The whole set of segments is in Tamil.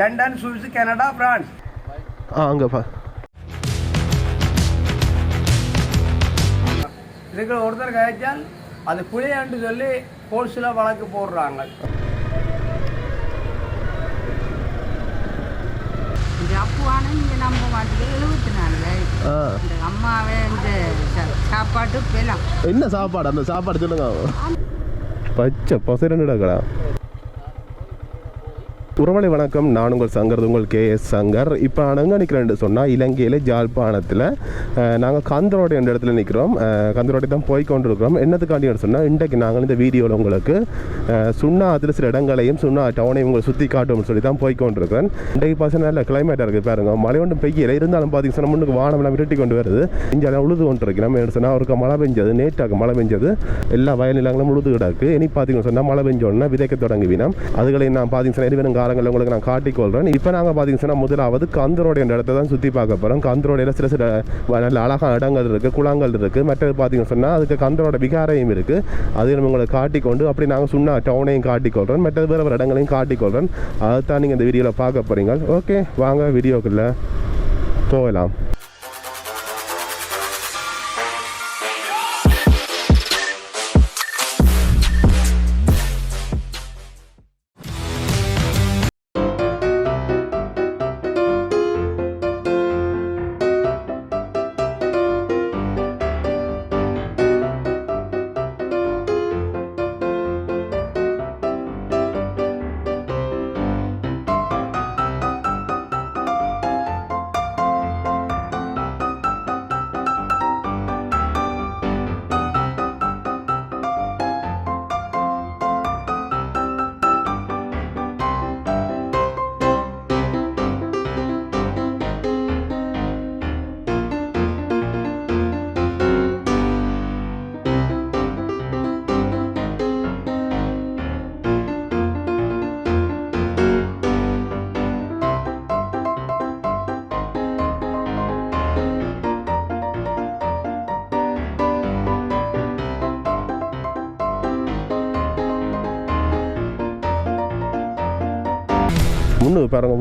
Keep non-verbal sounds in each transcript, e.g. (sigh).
London Swiss Canada France. அங்கேப்பா இதுக்கு ஒருத்தர் கழிச்சால் அது புளியாண்டு சொல்லி கோர்ஸில் வழக்கு போடுறாங்க. இந்த அப்புவான நீங்க நம்ப மாட்டீங்க எழுபத்தி நாலு இந்த அம்மாவே இந்த சாப்பாட்டு பெலம் என்ன சாப்பாடு? அந்த சாப்பாடு சொல்லுங்க பச்சை பசரண்டுடாக்கடா உறவலை வணக்கம். நான் உங்கள் சங்கர் உங்கள் கே எஸ் சங்கர். இப்போ நான் எங்கே நிற்கிறேன்னு சொன்னால் இலங்கையில் ஜாழ்ப்பாணத்தில் நாங்கள் கந்தரோடை என்ற இடத்துல நிற்கிறோம் கந்தரோடை தான் போய் கொண்டிருக்கிறோம். என்னத்துக்காண்டி சொன்னால் இன்றைக்கு நாங்கள் இந்த வீடியோவில் உங்களுக்கு சுண்ணா அதில் சில இடங்களையும் சுண்ணா டவுனையும் உங்களை சுற்றி காட்டுவோம்னு சொல்லி தான் போய் கொண்டிருக்கிறேன். இன்றைக்கு பார்த்தா நல்ல கிளைமேட்டாக இருக்குது பாருங்க. மழை ஒன்றும் பெய்யல. இருந்தாலும் பார்த்தீங்கன்னா முன்னுக்கு வானம் எல்லாம் விரட்டி கொண்டு வருது. இங்கே உழுது கொண்டு இருக்கு நம்ம என்ன சொன்னால் அவருக்கு மழை பெஞ்சது நேற்றாக மழை பெஞ்சது. எல்லா வயல் நிலங்களும் உழுது கிடக்கு. இனி பார்த்தீங்கன்னு சொன்னால் மழை பெஞ்சோன்னா விதைக்க தொடங்குவினோம். அதுகளை நான் பார்த்தீங்கன்னா இருவரும் காலங்களில் உங்களுக்கு நான் காட்டிக்கொள்கிறேன் இப்போ நாங்கள் பார்த்தீங்கன்னா முதலாவது கந்தரோடைய இடத்த தான் சுற்றி பார்க்க போகிறோம் கந்தரோடையில் சில சில நல்ல அழகான இடங்கள் இருக்குது குளங்கள் இருக்குது. மற்றது பார்த்தீங்கன்னு சொன்னால் அதுக்கு கந்தரோட விகாரையும் இருக்குது. அதையும் உங்களுக்கு காட்டிக்கொண்டு அப்படி நாங்கள் சொன்னால் டவுனையும் காட்டிக்கொள்கிறோம் மற்றது வேறு வேறு இடங்களையும் காட்டிக்கொள்கிறேன் அதுதான் நீங்கள் இந்த வீடியோவில் பார்க்க போகிறீங்க ஓகே வாங்க வீடியோக்குள்ளே போகலாம்.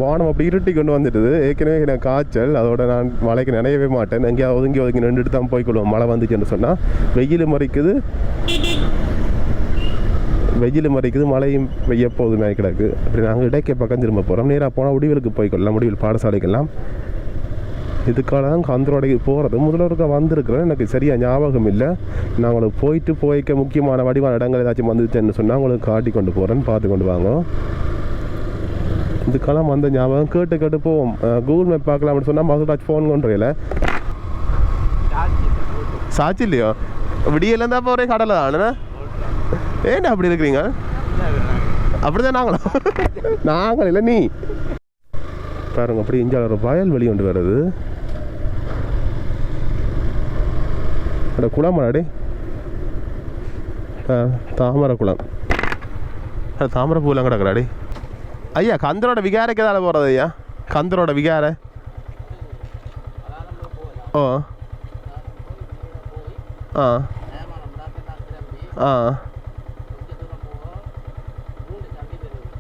வானம் அப்படி இருட்டி கொண்டு வந்துடுது. ஏற்கனவே எனக்கு காய்ச்சல். அதோட நான் மழைக்கு நினையவே மாட்டேன். எங்கேயாவது ஒதுங்கி ஒதுங்கி நின்றுட்டு தான் போய்க்கொள்வோம் மழை வந்துச்சுன்னு சொன்னால் வெயில் மறைக்குது. வெயில் மறைக்குது. மழையும் பெய்ய போதுமே கிடக்கு. அப்படி நாங்கள் இடைக்கே பக்கம் திரும்ப போகிறோம் நேராக போனால் முடிவிலுக்கு போய்க்கொள்ளலாம் முடிவில் பாடசாலைக்கெல்லாம். இதுக்காக தான் கந்தரோடைக்கு போகிறது முதல்ல வந்திருக்கிறோம். எனக்கு சரியாக ஞாபகம் இல்லை. நான் உங்களுக்கு போயிட்டு போய்க்க முக்கியமான வடிவான இடங்கள் ஏதாச்சும் வந்துச்சுன்னு சொன்னால் உங்களுக்கு காட்டி கொண்டு போகிறேன்னு பார்த்து கொண்டு வாங்க. இதுக்கெல்லாம் வந்த ஞாபகம். கேட்டு கேட்டு போவோம். கூகுள் மேப் பார்க்கலாம்னு சொன்னால் மகராஜ் ஃபோன் கொண்டுறையில சாட்சி இல்லையோ? விடியல தான் ஒரே கடலை தானே ஏன்டா அப்படி இருக்கிறீங்க? அப்படிதான் நாங்களும். நாங்கள் இல்லை நீ. பாருங்க அப்படி இங்கே ஒரு வயல் வெளி கொண்டு வருது. அட குளமாடி தாமரை குளம் அது தாமரை பூலாம் கிடக்குறாடி ஐயா கந்தரோட விகாரைக்கு தானே போகிறது ஐயா? கந்தரோட விகார. ஓ. ஆ. ஆ.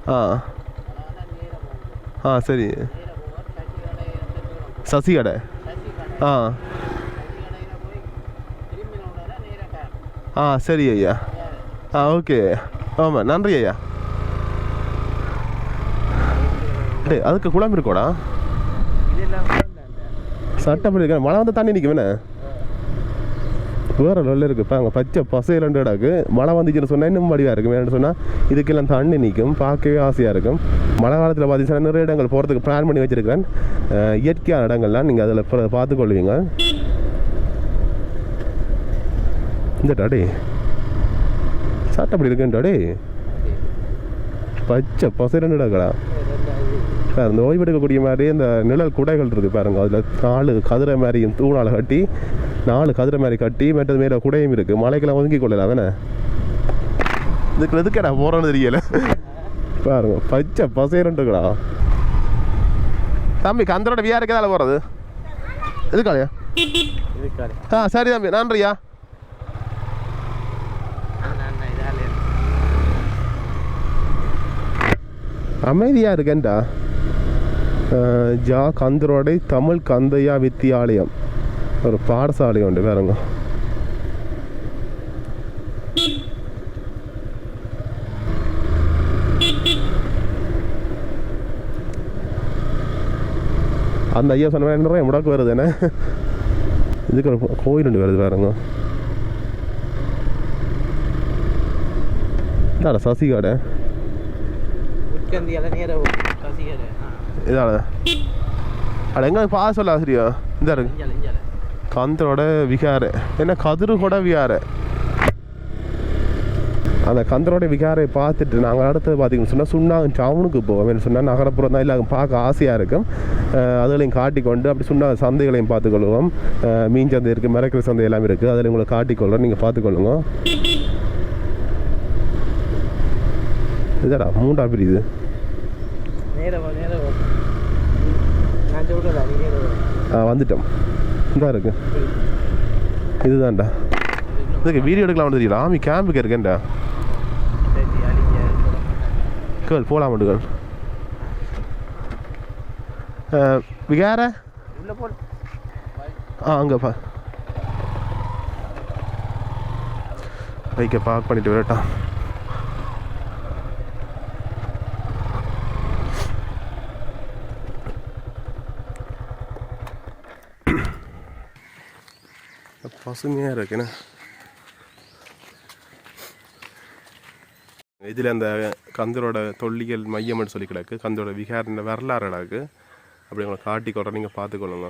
ஆ. ஆ சரி. சசி கடை ஆ. ஆ சரி ஐயா. ஆ ஓகே. ஆமாம் நன்றி ஐயா. அதுக்கு குளம் இருக்கோடா. சட்டம் இருக்க? மழை வந்து தண்ணி நிற்குமே வேற லொல்ல இருக்கு. அங்கே பச்சை பசை ரெண்டு இடாக்கு மழை வந்துச்சுன்னு சொன்னால் இன்னும் வடிவாக இருக்கும். வேணும்னு சொன்னால் இதுக்கெல்லாம் தண்ணி நிற்கும் பார்க்கவே ஆசையாக இருக்கும். மழை காலத்தில் பார்த்தீங்கன்னா நிறைய இடங்கள் போகிறதுக்கு பிளான் பண்ணி வச்சுருக்கிறேன். இயற்கையான இடங்கள்லாம் நீங்கள் அதில் பார்த்துக்கொள்வீங்க. இந்த டாடே சட்டப்படி இருக்குன்றாடே பச்சை பசை ரெண்டு இடாக்கடா இந்த ஓய்வெடுக்கக்கூடிய மாதிரி இந்த நிழல் குடைகள் இருக்குது பாருங்க. அதில் நாலு கதிரை மாதிரியும் தூணால் கட்டி நாலு கதிரை மாதிரி கட்டி மற்றது மேலே குடையும் இருக்குது மலைக்கெல்லாம் ஒதுங்கி கொள்ளலாம் தானே இதுக்கு எதுக்கடா போகிறோன்னு தெரியல. பாருங்க பச்சை பசைரண்டுக்கடா தம்பி கந்தரோட வியாருக்கு எதால போகிறது எதுக்காலையா? ஆ சரி தம்பி நன்றியா? அமைதியாக இருக்கேன்டா. ஜா கந்தரோடை தமிழ் கந்தையா வித்தியாலயம் ஒரு பாடசாலை உண்டு வேறங்க அந்த ஐயா சொன்ன மாதிரி என்ன முடக்கு வருது என்ன இதுக்கு ஒரு கோயில் ஒன்று வருது வேறங்க இதாடா சசி கடை இதாடா அட எங்க பா சொல்ல ஆசிரியா இந்த இருக்கு. கந்தரோட விகார. என்ன கதிரு கூட விகார? அந்த கந்தரோட விகாரை பார்த்துட்டு நாங்கள் அடுத்தது பார்த்தீங்கன்னு சொன்னால் சுண்ணாங்க டவுனுக்கு போவோம். சொன்னால் நகரப்புறம் தான் இல்லை பார்க்க ஆசையாக இருக்கும். அதுகளையும் காட்டிக்கொண்டு அப்படி சுண்ணா சந்தைகளையும் பார்த்துக்கொள்வோம். மீன் சந்தை இருக்குது மிரக்கல் சந்தை எல்லாம் இருக்குது அதில் உங்களை காட்டிக்கொள்கிறோம் நீங்கள் பார்த்துக்கொள்ளுங்க. இதடா மூண்டா பிரியுது. ஆ வந்துட்டோம். இந்தா இருக்கு. இதுதான்டா. இதுக்கு வீடியோ எடுக்கலாம் தெரியல ஆமி கேம்புக்கு இருக்கேன்டா. கேள் போகலாம் மட்டும் விகார ஆ அங்கே பா. பைக்கை பார்க் பண்ணிட்டு வரட்டான் பசுமையாக இருக்குண்ணே இதில் அந்த கந்தரோட தொல்லியல் மையம்னு சொல்லி கிடக்கு. கந்தரோட விகாரின் வரலாறு கிடக்கு. அப்படி உங்களை காட்டி கொள்றேன். நீங்கள் பார்த்துக்கொள்ளுங்க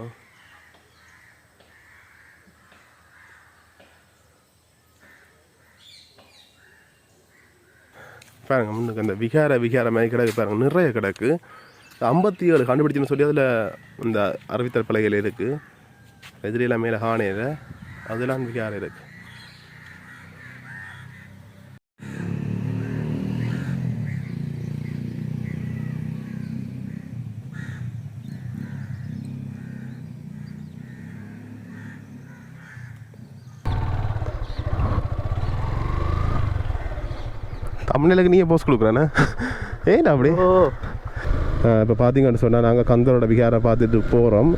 பாருங்க முன்னுக்கு அந்த விகார விகார மாதிரி கிடக்கு. பாருங்க நிறைய கிடக்கு. ஐம்பத்தி ஏழு கண்டுபிடிச்சுன்னு சொல்லி அதில் இந்த அறிவித்தல் பலகையில் இருக்குது எதிரிலாம் மேலே ஹானையில் அதெல்லாம் விகாரம் இருக்குது தமிழுக்கு நீயே போஸ்ட் கொடுக்குறேண்ணே ஏன்டா அப்படி ஓ இப்போ பார்த்தீங்கன்னு சொன்னால் நாங்கள் கந்தரோட விகாரை பார்த்துட்டு போகிறோம்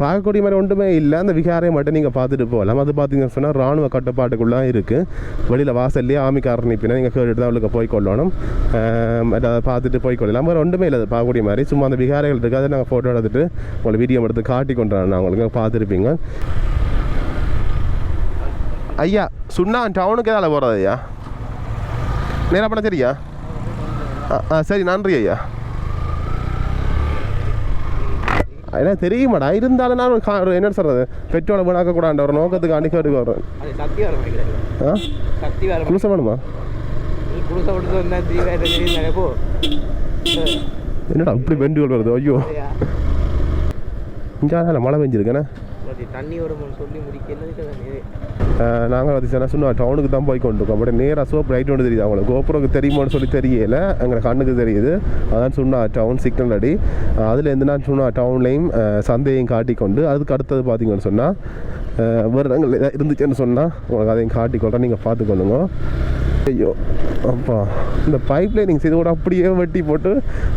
பார்க்கக்கூடிய மாதிரி ஒன்றுமே இல்லை அந்த விகாரையை மட்டும் நீங்கள் பார்த்துட்டு போகலாம் அது பார்த்தீங்கன்னு சொன்னால் ராணுவ கட்டுப்பாட்டுக்குள்ளே இருக்குது வெளியில் வாசல்லையே ஆமிக்காரர் நிற்பினா நீங்கள் கேட்டுட்டு தான் அவளுக்கு போய் கொள்ளணும் அதை பார்த்துட்டு போய் கொள்ளலாம் வேறு ஒன்றுமே இல்லை அது பார்க்கக்கூடிய மாதிரி சும்மா அந்த விகாரைகள் இருக்குது அதை நாங்கள் ஃபோட்டோ எடுத்துட்டு உங்களை வீடியோ எடுத்து காட்டி கொண்டுறேன் உங்களுக்கு பார்த்துருப்பீங்க ஐயா சுண்ணா டவுனுக்கு எதால் போகிறது ஐயா நேராக பண்ண சரியா ஆ சரி நன்றி ஐயா ஏன்னா தெரியுமாடா இருந்தாலும் நான் ஒரு என்ன சொல்கிறது பெட்ரோலை வீணாக்க கூடாண்ட ஒரு நோக்கத்துக்கு அன்றைக்கி எடுக்க வர்றேன் குளிச வேணுமா என்னடா இப்படி பெண்டுகள் வருது ஐயோ? இங்கே மழை பெஞ்சிருக்கேண்ணே தண்ணி வரும்னு சொல்லி முடிக்கிறது நாங்கள் வந்து சொன்னால் சொன்னா டவுனுக்கு தான் போய் கொண்டு இருக்கோம். அப்படியே நேராக சோப் ரைட் ஒன்று தெரியுது அவங்களுக்கு. கோபுரக்கு தெரியுமான்னு சொல்லி தெரியல. எங்களை கண்ணுக்கு தெரியுது. அதான் சொன்னா டவுன் சிக்னல் அடி. அதில் இருந்து நான் சொன்னா டவுன்லேயும் சந்தையும் காட்டிக்கொண்டு அதுக்கு அடுத்தது பார்த்தீங்கன்னு சொன்னால் வேறு இடங்கள் இருந்துச்சுன்னு சொன்னால் உங்களுக்கு அதையும் காட்டி நீங்கள் பார்த்துக்கொள்ளுங்க ஐயோ அப்பா. இந்த பைப் லைனிங் இது கூட அப்படியே வெட்டி போட்டு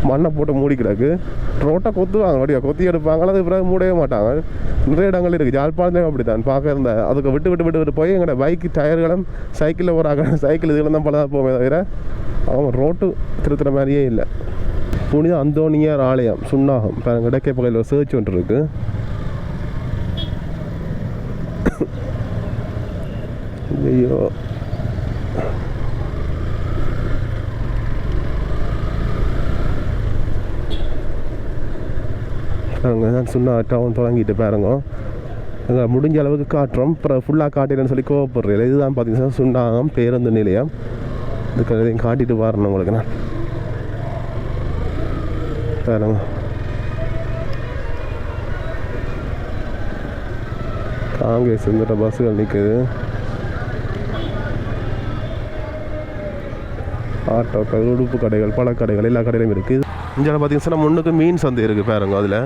மண்ணை போட்டு மூடி கிடக்கு. ரோட்டை கொத்துவாங்க அப்படியே கொத்தி எடுப்பாங்களா? அது பிறகு மூடவே மாட்டாங்க. நிறைய இடங்கள் இருக்குது ஜாழ்ப்பாணத்துலேயும் அப்படி தான் பார்க்க இருந்த அதுக்கு விட்டு விட்டு விட்டு விட்டு போய் எங்களோட பைக் டயர்களும் சைக்கிளில் போகிறாங்க சைக்கிள் இதுகளும் தான் பலதாக போவே தவிர அவங்க ரோட்டு திருத்துற மாதிரியே இல்லை. புனித அந்தோனியார் ஆலயம் சுண்ணாகம் பாருங்க இடக்கை பகுதியில் ஒரு சேர்ச் ஒன்று இருக்குது ஐயோ அங்கே தான் சொன்னா டவுன் தொடங்கிட்டு பாருங்க. அங்கே முடிஞ்ச அளவுக்கு காட்டுறோம் அப்புறம் ஃபுல்லாக காட்டிடுன்னு சொல்லி கோவப்படுறீங்க. இதுதான் பார்த்தீங்கன்னா சுண்ணாகம் பேருந்து நிலையம். இதுக்கு இதையும் காட்டிட்டு வரணும் உங்களுக்கு நான். பாருங்க. காங்கிரஸ் வந்துட்ட பஸ்ஸுகள் நிற்குது ஆட்டோக்கள் உடுப்பு கடைகள் பழக்கடைகள் எல்லா கடையிலும் இருக்குது. இங்கே பார்த்தீங்கன்னா முன்னுக்கு மீன் சந்தை இருக்குது பாருங்க அதில்.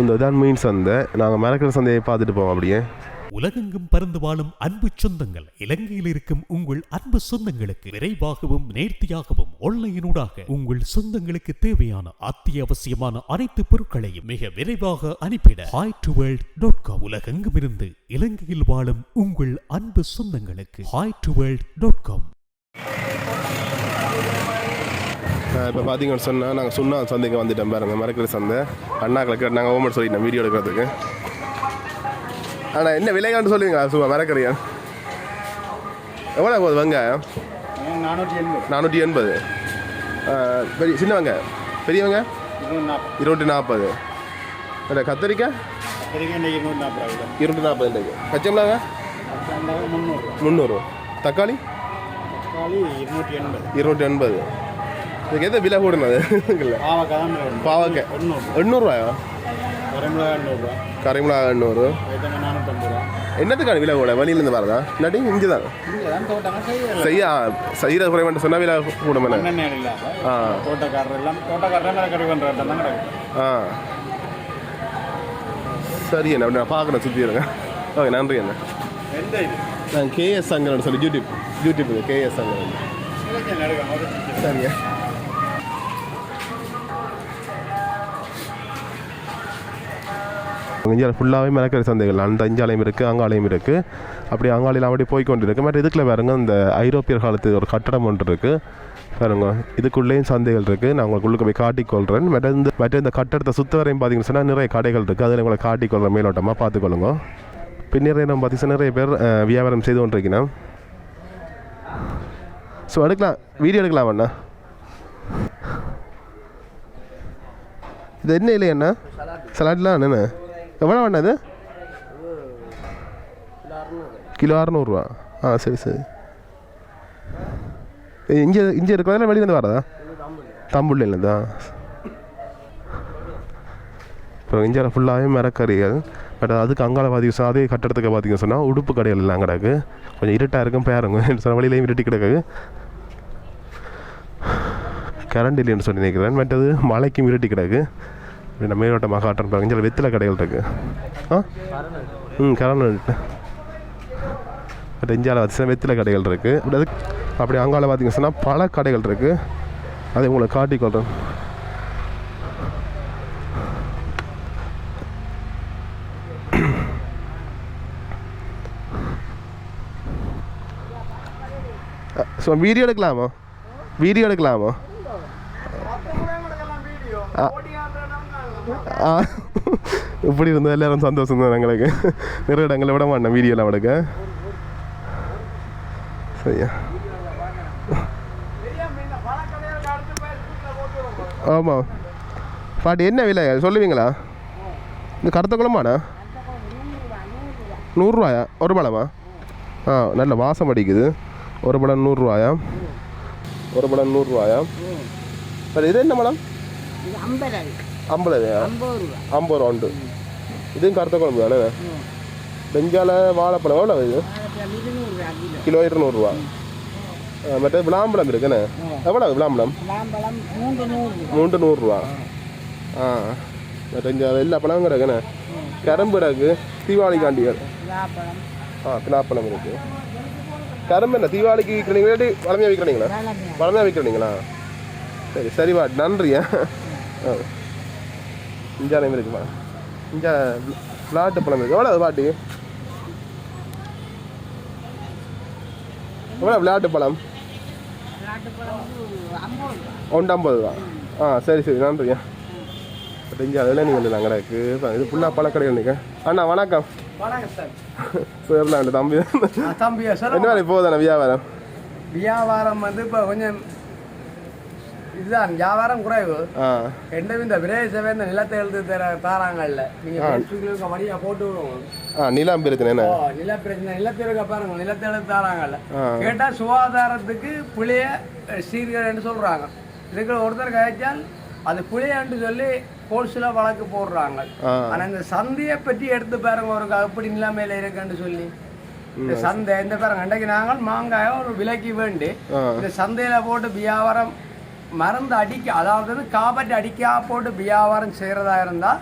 இந்த இதான் மீன் சந்தை. நாங்கள் மிரக்கிற சந்தையை பார்த்துட்டு போவோம் அப்படியே. உலகெங்கும் பறந்து வாழும் அன்பு சொந்தங்கள். இலங்கையில் இருக்கும் உங்கள் அன்பு சொந்தங்களுக்கு விரைவாகவும் நேர்த்தியாகவும் ஆன்லைனூடாக உங்கள் சொந்தங்களுக்கு தேவையான அத்தியாவசியமான அனைத்து பொருட்களையும் மிக விரைவாக அனுப்பிட hi to world dot com உலகெங்குமிருந்து இலங்கையில் வாழும் உங்கள் அன்பு சொந்தங்களுக்கு hi to world dot com இப்போ பார்த்தீங்கன்னு சொன்னால் நாங்கள் சுண்ணா சந்தைக்கு வந்துட்டோம் பாருங்க மரக்கறி சந்தை. அண்ணாக்களுக்கு நாங்கள் ஓமன் சொல்லிட்டோம் வீடியோ எடுக்கிறதுக்கு. ஆனால் என்ன விலைகான்னு சொல்லுவீங்களா சும்மா மரக்கறியா? எவ்வளோ போகுது வெங்காயம்? நானூற்றி எண்பது. நானூற்றி எண்பது பெரிய சின்ன வெங்காயம்? பெரிய வெங்காயம்? இருநூற்றி நாற்பது. இல்லை கத்தரிக்காய்? இருநூற்றி நாற்பது இன்றைக்கு. மிளகாய் முந்நூறு. தக்காளி? தக்காளி இருநூற்றி எண்பது. இருநூற்றி எண்பது. இதுக்கு எது விலை கூடுனது. பாவக்காய் பாவக்காய். எண்ணூறு. எண்ணூறுவாயா? கரைமிளகா எண்ணூறு. என்னத்துக்கான விலை கூட? வெளியிலேருந்து வரதா? இல்லாட்டி இங்கே தான் செய்ய செய்கிற குறைவாட்டு சொன்னால் விலை கூடுமே ஆ. ஆ. சரி என்ன நான் பார்க்குறேன் சுற்றி இருங்க. ஓகே நன்றி இது? நான் கேஎஸ் சங்கரன் சொல்லி யூடியூப் யூடியூப் கேஎஸ் சங்கரன் இலக்கியம் இந்தியாவில் ஃபுல்லாகவே மிளக்கறி சந்தைகள். அந்த இந்தியாலையும் இருக்குது அங்காலையும் இருக்குது அப்படி அங்காலையில் அப்படி போய் கொண்டு மற்ற இதுக்குள்ள பாருங்க இந்த ஐரோப்பியர் காலத்து ஒரு கட்டடம் ஒன்று இருக்குது பாருங்க இதுக்குள்ளேயும் சந்தைகள் இருக்குது நான் உங்களுக்கு உள்ளுக்கு போய் காட்டிக்கொள்கிறேன் மற்ற இந்த மற்ற இந்த கட்டடத்தை சுத்த வரையும் பார்த்தீங்கன்னு சொன்னால் நிறைய கடைகள் இருக்குது அதில் உங்களை காட்டிக்கொள்கிற மேலோட்டமாக பார்த்துக்கொள்ளுங்க. பின்னர் நம்ம பார்த்தீங்கன்னா நிறைய பேர் வியாபாரம் செய்து கொண்டிருக்கணும் ஸோ எடுக்கலாம். வீடியோ எடுக்கலாம் அண்ணா. இது என்ன இல்லையா அண்ணா? சலாட்லாம் என்னண்ணா எவ்வளோ அண்ணா இது கிலோ அறநூறுவா. ஆ சரி சரி. இங்கே இங்கே இருக்கிறதா வெளியிலேருந்து வரதா தம்புள்ளிலேருந்தா இப்போ இந்தியாவில் ஃபுல்லாகவே மரக்கறிகள். பட் அதுக்கு அங்கால பார்த்தீங்க அதே கட்டடத்துக்கு பார்த்திங்க சொன்னால் உடுப்பு கடைகள் எல்லாம் கிடக்கு. கொஞ்சம் இருட்டாக இருக்கும் பேருங்க (laughs) சொன்ன வழியிலையும் இருட்டி கிடக்கு. கரண்ட் இல்லைன்னு சொல்லி நினைக்கிறேன். மற்றது மழைக்கும் இருட்டி கிடக்கு. இப்படி நம்ம மேலோட்டமாக காட்டுறேன் பாருங்க. இங்கே வெத்தில கடைகள் இருக்கு. ஆ? ம் கரண்ட் பட் இந்தியாவில் வச்சு வெத்தில கடைகள் இருக்குது அப்படி அதுக்கு அப்படி அங்கால பார்த்தீங்க சொன்னால் பல கடைகள் இருக்குது அதை உங்களுக்கு காட்டிக்கொள்கிறேன் ஸோ வீடியோ எடுக்கலாமா? வீடியோ எடுக்கலாமா? ஆ. இப்படி இருந்தால் எல்லாரும் சந்தோஷம் தான் எங்களுக்கு? நிறைய இடங்களை விட மாட்டேன் வீடியோலாம் எடுக்க. சரியா? ஆமாம் பாட்டி என்ன விலை? சொல்லுவீங்களா? இந்த கருத்த குளமாண்ணா? நூறுரூவாயா? ஒரு பழமா? ஆ நல்ல வாசம் அடிக்குது. ஒரு பழம் நூறுரூவாயா? ஒரு பழம் நூறுரூவாயா? சரி இது என்ன பழம்? இது ஐம்பது ஐம்பது ரூபா உண்டு. இதுவும் கருத்த குழம்பு தானே? பெஞ்சால வாழைப்பழம் எவ்வளோ இது? கிலோ இருநூறுவா. மற்ற விளாம்பழம் இருக்குண்ணே எவ்வளோ விளாம்பழம்? மூன்று நூறுரூவா ஆ மற்ற இந்த எல்லா பழமும் கிடக்குண்ணே கரும்பு கிடக்கு தீபாவளி காண்டிகள். ஆ பினாப்பழம் இருக்கு. கரும்பு என்ன தீபாவளிக்கு விற்கிறீங்களா இல்லாட்டி வளமையாக விற்கிறீங்களா? வளமையாக விற்கிறீங்களா? சரி சரிவா நன்றியா? ஆ. இஞ்சாலையும் இருக்குமா இஞ்சா விளாட்டு பழம் இருக்கு. எவ்வளோ பாட்டி? எவ்வளோ விளையாட்டு பழம் ஐம்பது. ரூபா ஆ சரி சரி. நன்றியா இங்கே அதில் நீங்கள் நாங்கள் கிடக்கு இது ஃபுல்லாக பழக்கடைகள் நிற்க அண்ணா வணக்கம். வணக்கம் சார். சரிண்ணா தம்பி? தம்பியா சார்? என்ன வேலை போதாண்ணா வியாபாரம்? வியாபாரம் வந்து இப்போ கொஞ்சம் இதுதான் வியாபாரம் குறைவு. என்ன இந்த விரைசவே இந்த நிலத்தை எழுத்து தர தாராங்கல்ல. நீங்க வழியா போட்டு விடுவோம் நிலம் பிரச்சனை என்ன? நில பிரச்சனை நிலத்திற்க பாருங்க நிலத்தை எழுத்து தாராங்கல்ல. கேட்டா சுகாதாரத்துக்கு புளிய சீர்கேடுன்னு சொல்றாங்க. இதுக்கு ஒருத்தர் கழிச்சால் அது புளியன்னு சொல்லி கோல்ஸில் வழக்கு போடுறாங்க. ஆனா இந்த சந்தையை பற்றி எடுத்து பாருங்க ஒரு அப்படி நிலைமையில இருக்குன்னு சொல்லி. இந்த சந்தை இந்த பாருங்க அன்றைக்கு நாங்கள் மாங்காயை ஒரு விலைக்கு வேண்டி. இந்த சந்தையில போட்டு வியாபாரம் மருந்து அடிக்க அதாவது காப்பற்றி அடிக்கா போட்டு வியாபாரம் செய்யறதா இருந்தா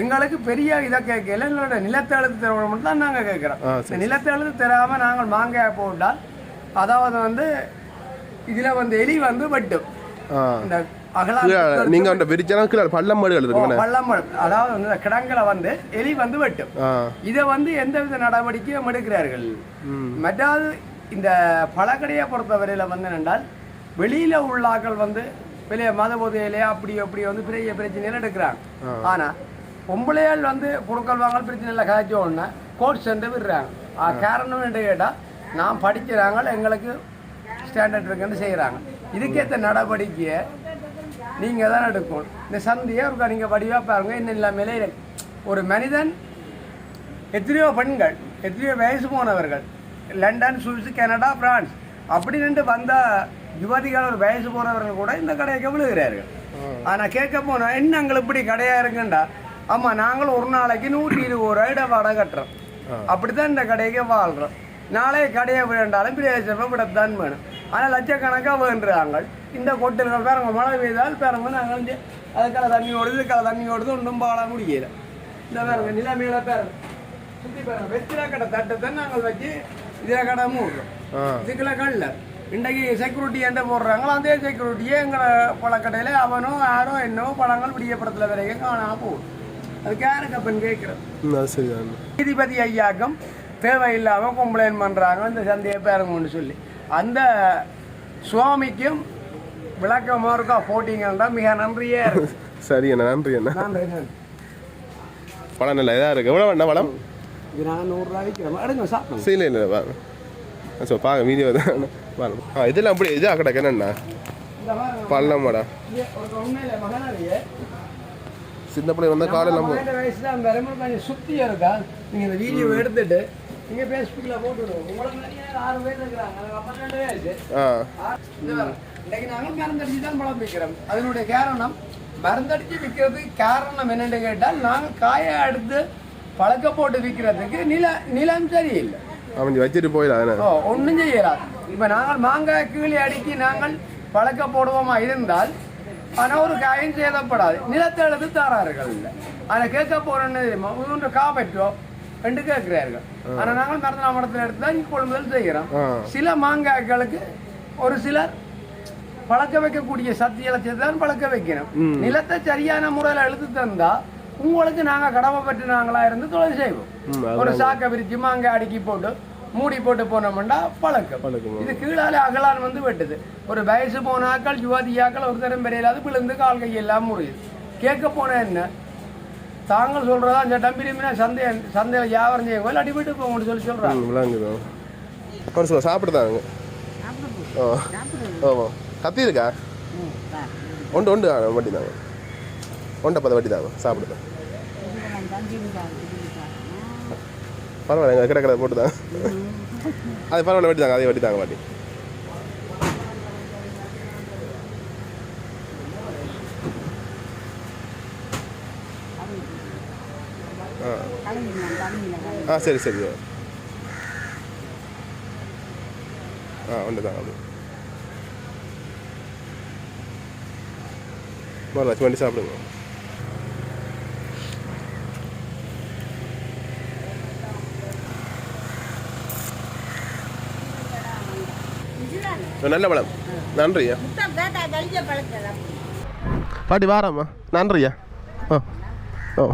எங்களுக்கு பெரிய இதை கேட்கல எங்களோட நிலத்தை எழுத்து மட்டும் தான் நாங்கள் கேட்குறோம். நிலத்தை எழுத்து தராம நாங்கள் மாங்காயை போட்டால் அதாவது வந்து இதில் வந்து எலி வந்து வெட்டும். இந்த நீங்க அந்த விரிச்சனா கீழே பள்ளம் மாடுகள் இருக்குண்ணே பள்ளம் அதாவது வந்து கிடங்களை வந்து எலி வந்து வெட்டும். இதை வந்து எந்தவித நடவடிக்கையும் எடுக்கிறார்கள். மற்றாவது இந்த பழக்கடையை பொறுத்தவரையில் வந்து என்னென்றால் வெளியில உள்ளாக்கள் வந்து வெளியே மத போதையிலே அப்படி அப்படி வந்து பெரிய பிரச்சனைகள் எடுக்கிறாங்க. ஆனா பொம்பளையால் வந்து பொருட்கள் வாங்கல் பிரச்சனையில் காய்ச்ச உடனே கோர்ட் சென்று விடுறாங்க. காரணம் என்று கேட்டால் நான் படிக்கிறாங்க எங்களுக்கு ஸ்டாண்டர்ட் இருக்குன்னு செய்கிறாங்க இதுக்கேற்ற நடவடிக்கையை நீங்கள் தான் எடுக்கணும். இந்த சந்தையை ஒரு நீங்கள் வடிவாக பாருங்க இன்னும் இல்லாமலே ஒரு மனிதன் எத்தனையோ பெண்கள் எத்தனையோ வயசு போனவர்கள் லண்டன் சுவிஸ் கனடா பிரான்ஸ் அப்படி நின்று வந்த யுவதிகள் வயசு போனவர்கள் கூட இந்த கடைக்கு விழுகிறார்கள். ஆனால் கேட்க போனால் என்ன எங்களுக்கு இப்படி கடையா இருக்குண்டா? ஆமாம் நாங்கள் ஒரு நாளைக்கு நூற்றி இருபது ரூபாய் இட வாடகை கட்டுறோம். அப்படித்தான் இந்த கடைக்கு வாழ்கிறோம் நாளைய கடையை வேண்டாலும் பிரயோஜனமாக விடத்தான் வேணும். ஆனால் லட்சக்கணக்காக வேண்டுறாங்க. இந்த கொட்டில்கள் பேரங்க மழை பெய்தால் பேரங்க நாங்கள் அதுக்கால தண்ணி ஓடுது இதுக்கால தண்ணி ஓடுது ஒன்றும் பாட முடியல. இந்த பாருங்க நிலைமையில பாருங்க. சுற்றி பாருங்க தட்டை தான் நாங்கள் வச்சு இதில் கடை மூடுறோம். இதுக்குள்ள கல்ல. இன்றைக்கு செக்யூரிட்டி எந்த போடுறாங்களோ அதே செக்யூரிட்டியே எங்களை பழக்கடையில் அவனோ யாரோ என்னவோ பழங்கள் விடியப்படத்தில் வரைக்கும் காணாம போகும் அதுக்கு யாருக்கு அது சரிதான் நீதிபதி ஐயாக்கம் தேவையில்லாமல் கம்ப்ளைண்ட் பண்ணுறாங்க இந்த சந்தையை பேருங்கன்னு சொல்லி. அந்த சுவாமிக்கும் விளக்கமாக இருக்கா? போட்டிங்கன்னா மிக நன்றியே. (laughs) சரி அண்ணா நன்றி நன்றி பழம் நல்லா இதாக இருக்கு. எவ்வளோ வேணா பழம்? இது நான் நூறுரூவா விற்கிறேன் எடுங்க சாப்பிடுங்க. சரி இல்லை பாருங்க ஸோ பாருங்க வீடியோ தான் ஆ இதெல்லாம் அப்படி என்னண்ணா இது ஒரு உண்மையில மகனாரியே சின்ன பிள்ளை வந்தால் காலையில் சுத்தியா இருக்கா? நீங்க இந்த வீடியோ எடுத்துட்டு நீங்க பேஸ்புக்ல போட்டு உங்களுக்கு ஆறு பேர் இருக்கிறாங்க? பன்னெண்டு வயசு. ஆ. இன்னைக்கு நாங்கள் மருந்தடிச்சு தான் பழம் விற்கிறோம் அதனுடைய காரணம் மருந்தடிச்சு விற்கிறதுக்கு காரணம் என்னன்னு கேட்டால் நாங்கள் காயை எடுத்து பழக்க போட்டு விற்கிறதுக்கு நில நிலம் சரியில்லை. அவன் வச்சுட்டு போயிடலாம் ஓ ஒன்றும் செய்யலாம் இப்போ நாங்கள் மாங்காய் கீழே அடுக்கி நாங்கள் பழக்க போடுவோமா இருந்தால் ஆனால் ஒரு காயும் சேதப்படாது. நிலத்தை எழுது தாரார்கள் இல்லை. அதை கேட்க போறோன்னு தெரியுமா? ஒன்று காப்பற்றோ ரெண்டு கேட்கிறார்கள். ஆனால் நாங்கள் மருந்தா மரத்தில் எடுத்து தான் கொள்முதல் செய்கிறோம். சில மாங்காய்களுக்கு ஒரு சிலர் பழக்க வைக்கக்கூடிய சத்தியலை சேர்த்து தான் பழக்க வைக்கணும். நிலத்தை சரியான முறையில் எழுத்து தந்தா உங்களுக்கு நாங்க கடமை பெற்றுனாங்களா இருந்து தொழில் செய்வோம். ஒரு சாக்கை விரிச்சு மாங்காய் அடுக்கி போட்டு மூடி போட்டு போனோம்னா பழக்கம். பழக்கம். இது கீழால அகலான் வந்து வெட்டுது. ஒரு வயசு போனாக்கள் யுவதியாக்கள் ஒரு தரம் பெரியலாது விழுந்து கால் கையெல்லாம் முறியுது. கேட்க போன என்ன? தாங்கள் சொல்றதா அந்த டம்பிரிமினா சந்தை சந்தையில் வியாபாரம் செய்யும் போது அடிபட்டு போங்கன்னு சொல்லி சொல்றாங்க. சாப்பிடுதாங்க ஓ ஆமாம் கத்தி இருக்கா ஒன்று ஒன்று வட்டி தாங்க ஒன்றை பத வட்டி தாங்க சாப்பிடுதா பரவாயில்ல எங்கள் கிடக்கிறத போட்டு தான் அது பரவாயில்ல வட்டி தாங்க அதே வட்டி தாங்க வாட்டி ஆ சரி சரி ஆ ஒன்று தான் அப்படி வரல வண்டி சாப்பிடுங்க நல்ல பழம். நன்றியா? பாட்டி வாராம்மா. நன்றியா? ஓ ஓ.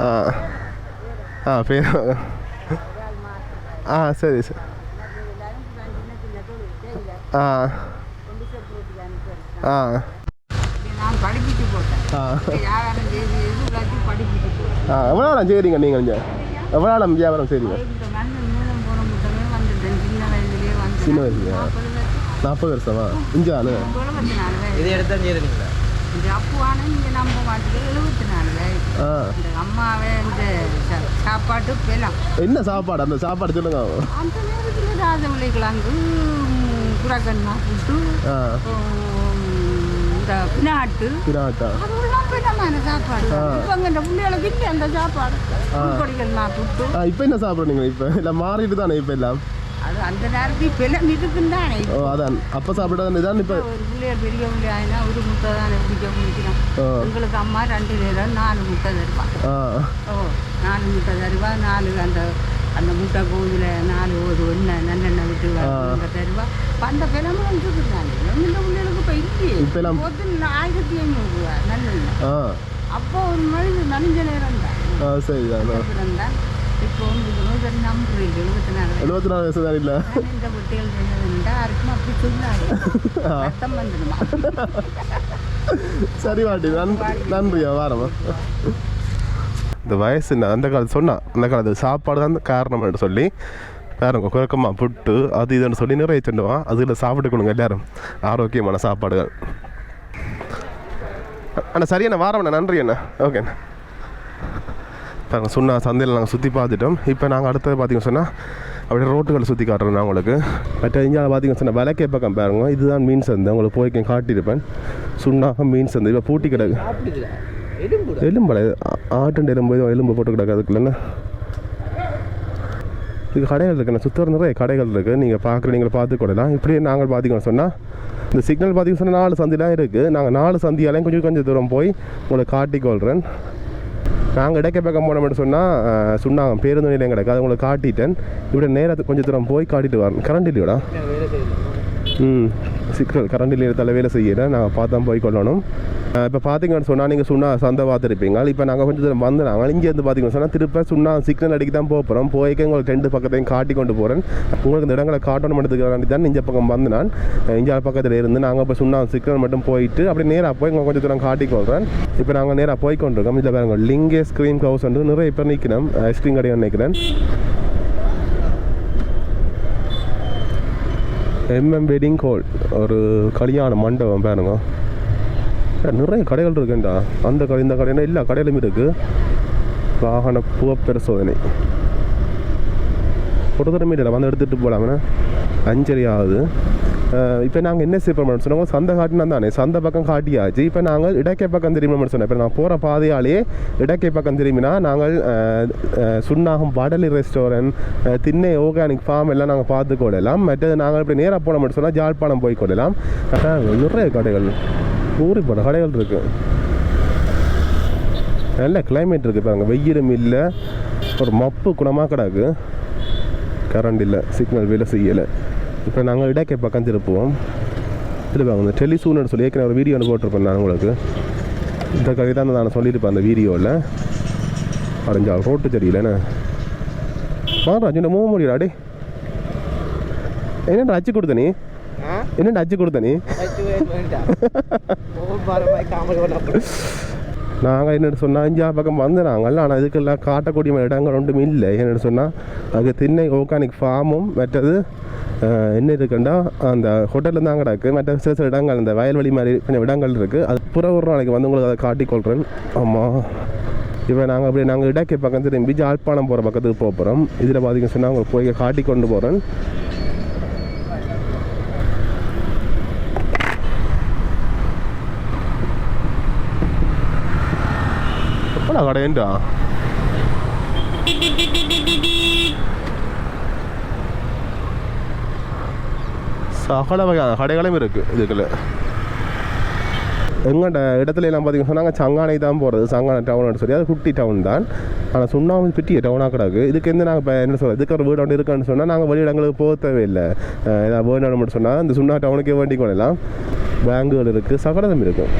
ஆ ஆ பேர் ஆ சரி சரி. ஆ. ஆ. நான் போட்டேன் ஆ எவ்வளோ நாள் செய்கிறீங்க நீங்கள் இங்கே? எவ்வளோ நாள் வியாபாரம் செய்கிறீங்க இந்த மண்ணு மூலம் போன முட்டமே வந்துட்டேன் சின்ன வயசுலேயே வந்து சின்ன வயசுலயா? நாற்பது வருஷம்? இங்கே வயசு இதை எடுத்து செய்யறீங்களா இந்த அப்புவான நீங்கள் நம்ப மாட்டீங்க எழுபத்தி நாலு இந்த அம்மாவே இந்த சாப்பாட்டு பெலம் என்ன சாப்பாடு? அந்த சாப்பாடு சொல்லுங்க. அந்த நேரத்தில் ராஜமலை கிழங்கு புறக்கண்ணா புட்டு ஆ. உம், இந்த பினாட்டு. பிராட்டா அதெல்லாம் பின்னமான சாப்பாடு. இப்போ இந்த பிள்ளைகளுக்கு இல்லை அந்த சாப்பாடு. புல்கொடிகள்லாம் புட்டு. ஆ இப்போ என்ன சாப்பிட்றீங்க இப்போ? இல்லை மாறிட்டு தானே இப்போ எல்லாம்? அது அந்த நேரத்தில் பெலம் இருக்குந்தானே ஓ அதான். அப்போ சாப்பிட்டா இதான் இப்போ ஒரு பிள்ளையர் பெரிய பிள்ளை ஆயினா ஒரு முட்டை தானே பிடிக்க பிடிக்கிறோம் ஆ. எங்களுக்கு அம்மா ரெண்டு நேரம் நாலு முட்டை தருவா. ஆ. ஓ நாலு முட்டை தருவா நாலு அந்த அந்த முட்டை கோயில நாலு ஒரு எண்ணெய் நல்லெண்ணெய் விட்டு தருவா. அந்த பிளம்பு இருக்குதாங்க இந்த பிள்ளைகளுக்கு இப்போ இல்லையே. போத்து ஆயிரத்தி ஐநூறு ரூபா நல்லெண்ணெய் அப்போ ஒரு மனித நனைஞ்ச நேரம் தான். சரி தான். எழுபத்தி நாலு வயசு தான் இல்லை? இந்த (laughs) குட்டிகள் யாருக்கும் அப்படி வந்துடுமா சரி வாட்டி நன்றி நன்றியா வாரமா. இந்த வயசு அந்த காலத்து சொன்னான் அந்த காலத்து சாப்பாடு தான் காரணம்னு சொல்லி பாருங்க குழக்கமாக புட்டு அது இதுன்னு சொல்லி நிறைய சொல்லுவான். அதில் சாப்பிட்டு கொடுங்க எல்லாரும். ஆரோக்கியமான சாப்பாடுகள். அண்ணா சரி அண்ணா வாரம்ண்ணா நன்றி அண்ணா. ஓகேண்ணா நாங்கள் சொன்ன சந்தையில் நாங்கள் சுற்றி பார்த்துட்டோம். இப்போ நாங்கள் அடுத்தது பார்த்திங்க சொன்னால் அப்படியே ரோட்டுகளை சுற்றி காட்டுறோம் நான் உங்களுக்கு. மற்ற இங்கே பார்த்திங்க சொன்னால் விளக்கே பக்கம் பாருங்க. இதுதான் மீன் சந்தை. உங்களுக்கு போய்க்கு காட்டியிருப்பேன். சுண்ணாக மீன் சந்தை. இப்போ பூட்டி கிடக்கு. எலும்பலை ஆட்டுண்டு எலும்பு எலும்பு போட்டு கிடக்கு. அதுக்குள்ளே இது கடைகள் இருக்குண்ணா சுத்தம் நிறைய கடைகள் இருக்குது நீங்கள் பார்க்குற நீங்கள் பார்த்து கொள்ளலாம். இப்படியே நாங்கள் பார்த்தீங்கன்னு சொன்னால் இந்த சிக்னல் பார்த்தீங்கன்னு சொன்னால் நாலு சந்திலாம் இருக்குது நாங்கள் நாலு சந்தியாலையும் கொஞ்சம் கொஞ்சம் தூரம் போய் உங்களை காட்டிக்கொள்கிறேன் நாங்கள் இடைக்க பக்கம் போனோம்னு சொன்னால் சொன்னாங்க பேருந்து நிலையம் கிடக்கு. அதை உங்களுக்கு காட்டிட்டேன். இப்படி நேரத்துக்கு கொஞ்சம் தூரம் போய் காட்டிட்டு வரேன். கரண்ட் இல்லையோடா? ம். சிக்கல் கரண்ட் இல்லத்தில் வேலை செய்கிறேன் நாங்கள் பார்த்து தான் போய் கொள்ளணும். இப்போ பார்த்தீங்கன்னு சொன்னால் நீங்கள் சுண்ணா சந்தை பார்த்துருப்பீங்க. இப்போ நாங்கள் கொஞ்சம் தூரம் வந்துடுறாங்க இங்கேருந்து பார்த்தீங்கன்னு சொன்னால் திருப்ப சுண்ணா சிக்னல் அடிக்க தான் போக போகிறோம் போய்க்க உங்களுக்கு ரெண்டு பக்கத்தையும் காட்டி கொண்டு போகிறேன் உங்களுக்கு இந்த இடங்களை காட்டணும் எடுத்துக்கிறாண்டி தான் இந்த பக்கம் வந்து நான். இங்கே பக்கத்தில் இருந்து நாங்கள் இப்போ சுண்ணா சிக்னல் மட்டும் போயிட்டு அப்படி நேராக போய் இங்கே கொஞ்சம் தூரம் காட்டி கொள்கிறேன் இப்போ நாங்கள் நேராக போய் கொண்டிருக்கோம். இதில் பாருங்கள் லிங்கே ஸ்க்ரீன் ஹவுஸ் வந்து நிறைய பேர் நிற்கிறோம் ஐஸ்கிரீம் கடையாக நினைக்கிறேன் எம்எம் வெட்டிங் கோல் ஒரு கல்யாண மண்டபம் பாருங்க. நிறைய கடைகள் இருக்குண்டா. அந்த கடை இந்த கடைனா எல்லா கடையிலும் இருக்கு. வாகன புகப்பரிசோதனை ஒரு தடவை இல்லை வந்து எடுத்துகிட்டு போகலாமண்ணா அஞ்சரி ஆகுது. இப்போ நாங்கள் என்ன செய்ய போகிறோம்னு சொன்னோம் சந்தை காட்டினா தானே சந்தை பக்கம் காட்டியாச்சு இப்போ நாங்கள் இடக்கை பக்கம் திரும்பினோம்னு சொன்னோம் இப்போ நான் போகிற பாதையாலேயே இடக்கை பக்கம் திரும்பினா நாங்கள் Chunnakam Vadali restaurant Thinnai organic farm எல்லாம் நாங்கள் பார்த்து கொள்ளலாம் மற்றது நாங்கள் இப்படி நேராக போனோம்னு சொன்னால் ஜாழ்ப்பாணம் போய் கொள்ளலாம் கரெக்டாக நிறைய கடைகள் ஊறி போன கடைகள் இருக்குது நல்ல கிளைமேட் இருக்குது பாருங்க வெயிலும் இல்லை ஒரு மப்பு குணமாக கிடக்கு கரண்ட் இல்லை சிக்னல் வேலை செய்யலை இப்போ நாங்கள் இடக்கை பக்கம் திருப்புவோம். திருப்பாங்க. இந்த டெலிசூன்னு சொல்லி ஏற்கனவே ஒரு வீடியோ போட்டிருப்பேன் நான் உங்களுக்கு. இந்த கதை தான் நான் சொல்லியிருப்பேன் அந்த வீடியோவில். அடைஞ்சா ரோட்டு சரியில்லைண்ணே மாறாஜ் மூவ முடியல அடே என்னடா அச்சு கொடுத்த நீ? என்னடா அச்சு கொடுத்த நீ? நாங்கள் என்ன சொன்னால் அஞ்சா பக்கம் வந்து நாங்கள் ஆனால் இதுக்கெல்லாம் காட்டக்கூடிய இடங்கள் ஒன்றும் இல்லை. என்னென்னு சொன்னால் அது திண்ணை ஆர்கானிக் ஃபார்மும் மற்றது என்ன இருக்குன்னா அந்த ஹோட்டலில் தான் கிடக்கு மற்ற சில சில இடங்கள் அந்த வயல்வெளி மாதிரி கொஞ்சம் இடங்கள் இருக்குது அது புற ஒரு நாளைக்கு வந்து உங்களுக்கு அதை காட்டிக்கொள்கிறேன் ஆமாம் இப்போ நாங்கள் அப்படியே நாங்கள் இடக்கை பக்கம் திரும்பி ஜாழ்ப்பாணம் போகிற பக்கத்துக்கு போக போகிறோம் இதில் பார்த்தீங்கன்னு சொன்னால் உங்களுக்கு போய் காட்டி கொண்டு போகிறேன் எப்படா கடையண்டா? சகல வகையான கடைகளும் இருக்குது இதுக்குள்ள. எங்கள்ட இடத்துல எல்லாம் பார்த்தீங்கன்னா சொன்னாங்க சங்கானை தான் போகிறது சங்கானை டவுன் சொல்லி. அது குட்டி டவுன் தான். ஆனால் சுண்ணாம்பு பெரிய டவுனாக கிடக்கு. இதுக்கு எந்த நாங்கள் இப்போ என்ன சொல்கிறது இதுக்கு ஒரு வீடு ஒன்று இருக்குன்னு சொன்னால் நாங்கள் வழி இடங்களுக்கு போக தேவையில்லை. ஏதாவது வேணும் மட்டும் சொன்னால் இந்த சுண்ணா டவுனுக்கே வேண்டிக் கொள்ளலாம். பேங்குகள் இருக்குது சகலதம் இருக்கும்.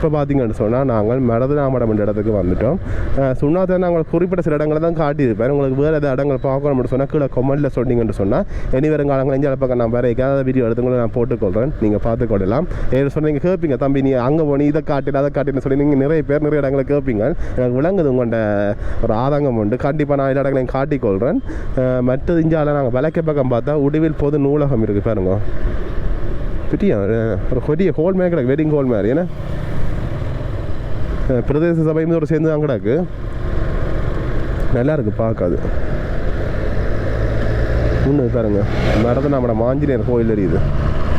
இப்போ பார்த்தீங்கன்னு சொன்னால் நாங்கள் மடதுனாமடம் என்ற இடத்துக்கு வந்துட்டோம் அஹ் சுண்ணாத்தை நாங்கள் குறிப்பிட்ட சில இடங்களை தான் காட்டியிருப்பேன் உங்களுக்கு வேறு எதாவது இடங்கள் பார்க்கணும்னு சொன்னால் கீழே கொமெண்ட்டில் சொன்னீங்கன்னு சொன்னால் இனி வருங்காலங்கள் எஞ்சால பக்கம் நான் வேறு ஏதாவது வீடியோ எடுத்துங்களை நான் போட்டுக்கொள்கிறேன் நீங்கள் பார்த்துக்கொள்ளலாம் ஏன்னு சொன்னீங்க கேட்பீங்க தம்பி நீ அங்கே போனி இதை காட்டில் அதை காட்டின்னு சொல்லி நீங்கள் நிறைய பேர் நிறைய இடங்களை கேட்பீங்க எனக்கு விளங்குது உங்கள்கிட்ட ஒரு ஆதங்கம் உண்டு கண்டிப்பாக நான் எல்லா இடங்களையும் காட்டிக்கொள்கிறேன் மற்றது இஞ்சால நாங்கள் விளக்க பக்கம் பார்த்தா உடுவில் பொது நூலகம் இருக்குது பாருங்க பெரிய ஒரு கொடிய ஹோல் மாதிரி கிடக்கு வெட்டிங் ஹோல் மாதிரி ஏன்னா பிரதேச சபையும் ஒரு சேர்ந்து தான் கிடக்கு. நல்லா இருக்கு பார்க்காது. இன்னும் பாருங்க மரத நம்மட ஆஞ்சநேயர் கோயில் எரியுது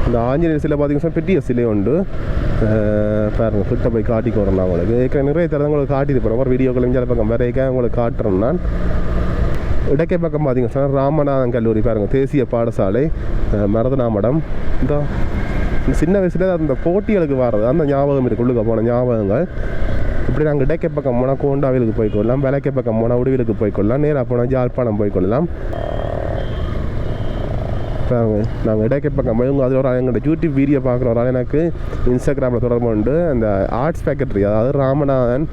இந்த ஆஞ்சநேயர் சிலை பார்த்தீங்கன்னா பெரிய சிலை உண்டு. பாருங்கள் பாருங்க கிட்ட போய் காட்டிக்கு வரேன் நான் உங்களுக்கு. ஏற்கனவே நிறைய தடவை உங்களுக்கு காட்டிட்டு போகிறோம் ஒரு வீடியோக்கள் சில பக்கம் வேற ஏற்க உங்களுக்கு காட்டுறேன் நான். இடக்கை பக்கம் பார்த்தீங்கன்னா சொன்னா ராமநாதன் கல்லூரி பாருங்க தேசிய பாடசாலை மரதநாமடம். இந்த சின்ன வயசுல அந்த போட்டிகளுக்கு வர்றது அந்த ஞாபகம் இருக்கு. உள்ளுக்க போன ஞாபகங்கள். இப்படி நாங்கள் இடைக்க பக்கம் போனால் கோண்டாவிலுக்கு போய்க்கொள்ளலாம் விலைக்க பக்கம் போனால் உடுவிலுக்கு போய்க்கொள்ளலாம் நேராக போனால் ஜாழ்ப்பாணம் போய்க்கொள்ளலாம் நாங்கள் இடைக்க பக்கம் போய் உங்கள் அதில் ஒரு எங்கள்கிட்ட எங்களோட யூடியூப் வீடியோ பார்க்குற ஒரு ஆள் எனக்கு இன்ஸ்டாகிராமில் தொடர்பு உண்டு. அந்த ஆர்ட்ஸ் ஃபேக்டரி அதாவது ராமநாதன்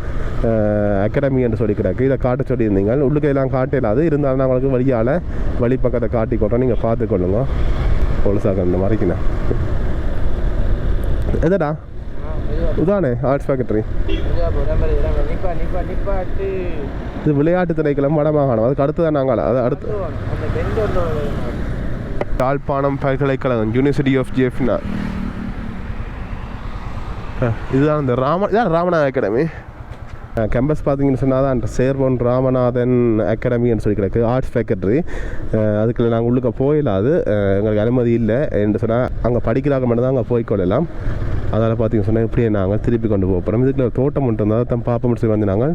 அகாடமி என்று சொல்லி கிடக்கு. இதை காட்ட சொல்லியிருந்தீங்க. உள்ளுக்கு எல்லாம் காட்டலாது இருந்தாலும் நான் உங்களுக்கு வழியால் வழி பக்கத்தை காட்டி கொள்றேன். நீங்கள் பார்த்துக்கொள்ளுங்க பொலிசாக இந்த மாதிரிக்குண்ணா எதடா ஆ உதானே ஆர்ட்ஸ் ஃபேக்டரி இது விளையாட்டு திணைக்களம் வடமாகாணம் அதுக்கு அடுத்து தான் நாங்கள். அது அடுத்து. யாழ்ப்பாணம் பல்கலைக்கழகம் யூனிவர்சிட்டி ஆஃப் ஜெஃப்னா இதுதான் இந்த ராம இதான் ராமநாத அகாடமி. கேம்பஸ் பார்த்தீங்கன்னு சொன்னால் தான் அந்த சேர்வன் ராமநாதன் அகாடமின்னு சொல்லி கிடக்கு ஆர்ட்ஸ் ஃபேக்டரி அதுக்குள்ள நாங்கள் உள்ளுக்க போயிடலாது எங்களுக்கு அனுமதி இல்லை என்று சொன்னால் அங்கே படிக்கிறாங்க மட்டும்தான் அங்கே போய்க்கொள்ளலாம் அதனால் பார்த்தீங்கன்னு சொன்னால் இப்படியே நாங்கள் திருப்பி கொண்டு போகிறோம் இதுக்கு தோட்டம் மட்டும் தான் தான் பார்ப்போம்னு சொல்லி வந்து நாங்கள்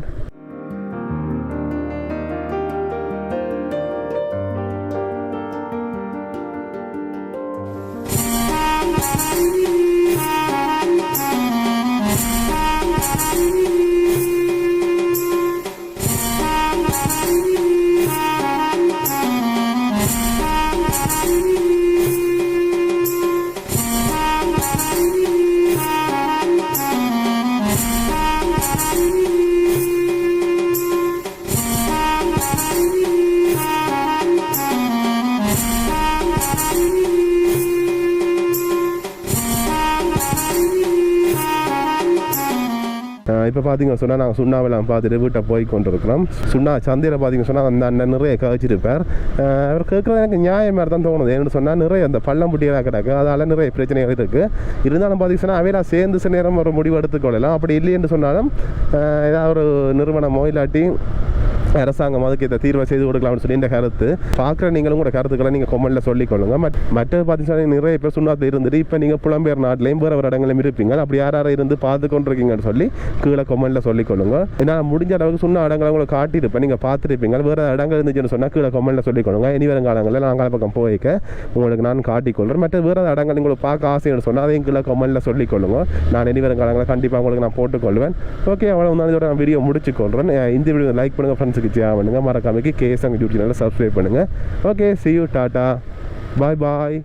பார்த்தீங்க சொன்னால் நாங்கள் சுண்ணாவெல்லாம் பார்த்துட்டு வீட்டை போய் கொண்டிருக்கிறோம். சுண்ணா சந்தையில் பார்த்தீங்க சொன்னால் அந்த அண்ணன் நிறைய கழிச்சிருப்பார் அவர் கேட்குறது எனக்கு நியாயம் மாதிரி தான் தோணுது. ஏன்னு சொன்னால் நிறைய அந்த பள்ளம்புட்டியெல்லாம் கிடக்கு. அதால் நிறைய பிரச்சனைகள் இருக்குது இருந்தாலும் பார்த்தீங்க சொன்னால் அவையெல்லாம் சேர்ந்து சில நேரம் ஒரு முடிவு எடுத்துக்கொள்ளலாம். அப்படி இல்லைன்னு சொன்னாலும் ஏதாவது ஒரு நிறுவனமோ இல்லாட்டி அரசாங்கம் அதுக்கு இந்த தீர்வை செய்து கொடுக்கலாம்னு சொல்லி இந்த கருத்து. பார்க்குற நீங்களும் கூட கருத்துக்களை நீங்கள் கொமெண்ட்டில் சொல்லிக்கொள்ளுங்க. மட் மற்ற பார்த்தீங்கன்னா நிறைய பேர் சுண்ணாத்தில் இருந்துட்டு இப்போ நீங்கள் புலம்பெயர் நாட்டிலையும் வேறு ஒரு இடங்களையும் இருப்பீங்க. அப்படி யார் யாரும் இருந்து பார்த்து கொண்டிருக்கீங்கன்னு சொல்லி கீழே கொமெண்ட்டில் சொல்லிக்கொள்ளுங்க. ஏன்னா முடிஞ்ச அளவுக்கு சுண்ணா இடங்களை உங்களை காட்டியிருப்பேன். நீங்கள் பார்த்துருப்பீங்க. வேறு இடங்கள் இருந்துச்சுன்னு சொன்னால் கீழே கொமெண்ட்டில் சொல்லிக்கொள்ளுங்க. இனி வரும் காலங்களில் நாங்கள் பக்கம் போய்க்க உங்களுக்கு நான் காட்டிக்கொள்கிறேன் மற்ற வேறு இடங்கள் உங்களுக்கு பார்க்க ஆசைன்னு சொன்னால் அதையும் கீழே கொமெண்ட்டில் சொல்லிக்கொள்ளுங்க. நான் இனி வரும் காலங்களில் கண்டிப்பாக உங்களுக்கு நான் போட்டுக்கொள்வேன். ஓகே அவ்வளோ நான் இதோட நான் வீடியோ முடிச்சுக்கொள்கிறேன் இந்த வீடியோ லைக் பண்ணுங்கள் ஃப்ரெண்ட்ஸுக்கு ஷேர் பண்ணுங்கள் மறக்காமக்கு கேஸ் அங்கே யூடியூப் சேனலில் சப்ஸ்கிரைப் பண்ணுங்கள் okay see you tata. Bye bye